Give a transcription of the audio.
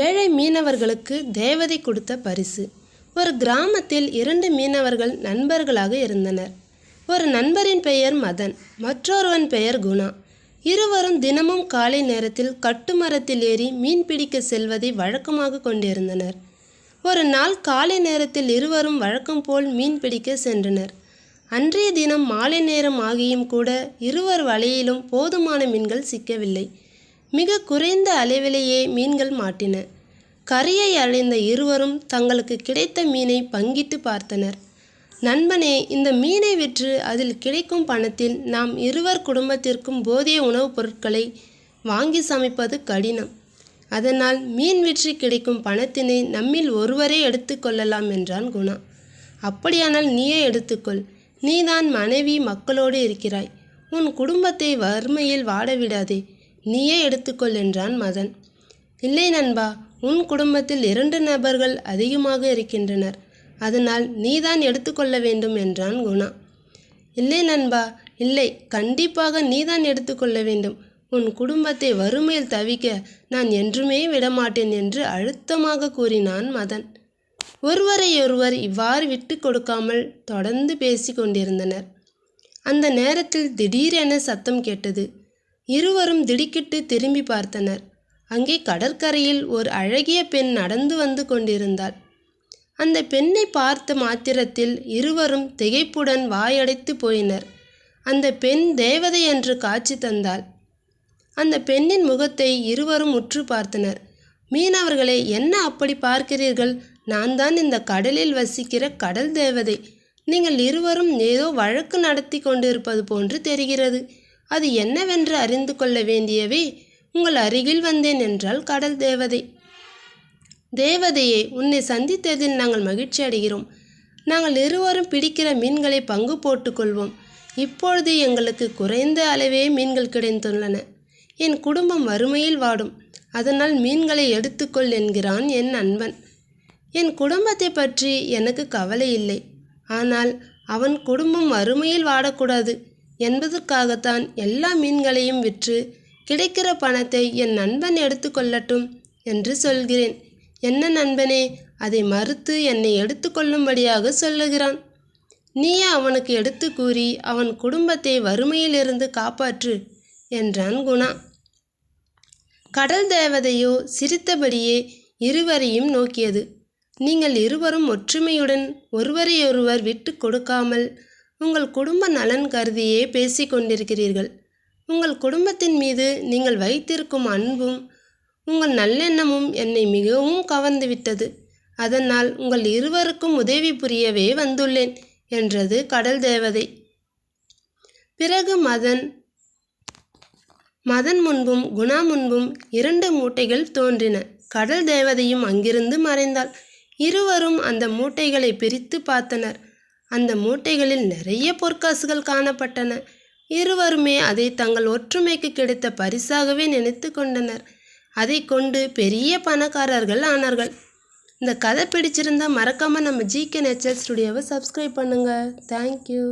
ஏழை மீனவர்களுக்கு தேவதை கொடுத்த பரிசு. ஒரு கிராமத்தில் இரண்டு மீனவர்கள் நண்பர்களாக இருந்தனர். ஒரு நண்பரின் பெயர் மதன் மற்றொருவன் பெயர் குணா. இருவரும் தினமும் காலை நேரத்தில் கட்டுமரத்தில் ஏறி மீன் பிடிக்க செல்வதை வழக்கமாக கொண்டிருந்தனர். ஒரு நாள் காலை நேரத்தில் இருவரும் வழக்கம் போல் மீன் பிடிக்க சென்றனர். அன்றைய தினம் மாலை நேரம் ஆகியும் கூட இருவர் வலையிலும் போதுமான மீன்கள் சிக்கவில்லை. மிக குறைந்த அளவிலேயே மீன்கள் மாட்டின. கரையை அடைந்த இருவரும் தங்களுக்கு கிடைத்த மீனை பங்கிட்டு பார்த்தனர். நண்பனே இந்த மீனை விற்று அதில் கிடைக்கும் பணத்தில் நாம் இருவர் குடும்பத்திற்கும் போதிய உணவுப் பொருட்களை வாங்கி சமைப்பது கடினம். அதனால் மீன் விற்று கிடைக்கும் பணத்தினை நம்மில் ஒருவரே எடுத்துக்கொள்ளலாம் என்றான் குணா. அப்படியானால் நீயே எடுத்துக்கொள். நீதான் மனைவி மக்களோடு இருக்கிறாய். உன் குடும்பத்தை வறுமையில் வாடவிடாதே. நீயே எடுத்துக்கொள் என்றான் மதன். இல்லை நண்பா உன் குடும்பத்தில் இரண்டு நபர்கள் அதிகமாக இருக்கின்றனர். அதனால் நீதான் எடுத்துக்கொள்ள வேண்டும் என்றான் குணா. இல்லை நண்பா இல்லை கண்டிப்பாக நீதான் எடுத்துக்கொள்ள வேண்டும். உன் குடும்பத்தை வறுமையில் தவிக்க நான் என்றுமே விடமாட்டேன் என்று அழுத்தமாக கூறினான் மதன். ஒருவரையொருவர் இவ்வாறு விட்டு கொடுக்காமல் தொடர்ந்து பேசி கொண்டிருந்தனர். அந்த நேரத்தில் திடீரென சத்தம் கேட்டது. இருவரும் திடுக்கிட்டு திரும்பி பார்த்தனர். அங்கே கடற்கரையில் ஒரு அழகிய பெண் நடந்து வந்து கொண்டிருந்தாள். அந்த பெண்ணை பார்த்த மாத்திரத்தில் இருவரும் திகைப்புடன் வாயடைத்து போயினர். அந்த பெண் தேவதை என்று காட்சி தந்தாள். அந்த பெண்ணின் முகத்தை இருவரும் உற்று பார்த்தனர். மீனவர்களே என்ன அப்படி பார்க்கிறீர்கள்? நான் தான் இந்த கடலில் வசிக்கிற கடல் தேவதை. நீங்கள் இருவரும் ஏதோ வழக்கு நடத்தி கொண்டிருப்பது போன்று தெரிகிறது. அது என்னவென்று அறிந்து கொள்ள வேண்டியவே உங்கள் அருகில் வந்தேன் என்றால் கடல் தேவதை. தேவதையே உன்னை சந்தித்ததில் நாங்கள் மகிழ்ச்சி அடைகிறோம். நாங்கள் இருவரும் பிடிக்கிற மீன்களை பங்கு போட்டுக்கொள்வோம் இப்பொழுது எங்களுக்கு குறைந்த அளவே மீன்கள் கிடைத்துள்ளன. என் குடும்பம் வறுமையில் வாடும். அதனால் மீன்களை எடுத்துக்கொள் என்கிறான் என் நண்பன். என் குடும்பத்தை பற்றி எனக்கு கவலை இல்லை. ஆனால் அவன் குடும்பம் வறுமையில் வாடக்கூடாது. என்பதற்காகத்தான் எல்லா மீன்களையும் விற்று கிடைக்கிற பணத்தை என் நண்பன் எடுத்துக்கொள்ளட்டும் என்று சொல்கிறேன். என்ன நண்பனே அதை மறுத்து என்னை எடுத்துக்கொள்ளும்படியாக சொல்லுகிறான். நீயே அவனுக்கு எடுத்து கூறி அவன் குடும்பத்தை வறுமையிலிருந்து காப்பாற்று என்றான் குணா. கடல் தேவதையோ சிரித்தபடியே இருவரையும் நோக்கியது. நீங்கள் இருவரும் ஒற்றுமையுடன் ஒருவரையொருவர் விட்டு கொடுக்காமல் உங்கள் குடும்ப நலன் கருதியே பேசி கொண்டிருக்கிறீர்கள் உங்கள் குடும்பத்தின் மீது நீங்கள் வைத்திருக்கும் அன்பும் உங்கள் நல்லெண்ணமும் என்னை மிகவும் கவர்ந்துவிட்டது. அதனால் உங்கள் இருவருக்கும் உதவி புரியவே வந்துள்ளேன் என்றது கடல் தேவதை. பிறகு மதன் மதன் முன்பும் குணா முன்பும் இரண்டு மூட்டைகள் தோன்றின. கடல் தேவதையும் அங்கிருந்து மறைந்தாள். இருவரும் அந்த மூட்டைகளை பிரித்து பார்த்தனர். அந்த மூட்டைகளில் நிறைய பொற்காசுகள் காணப்பட்டன. இருவருமே அதை தங்கள் ஒற்றுமைக்கு கிடைத்த பரிசாகவே நினைத்து கொண்டனர். அதை கொண்டு பெரிய பணக்காரர்கள் ஆனார்கள். இந்த கதை பிடிச்சிருந்தா மறக்காமல் நம்ம ஜிகே நேச்சர் ஸ்டுடியோவை சப்ஸ்கிரைப் பண்ணுங்கள் தேங்க்யூ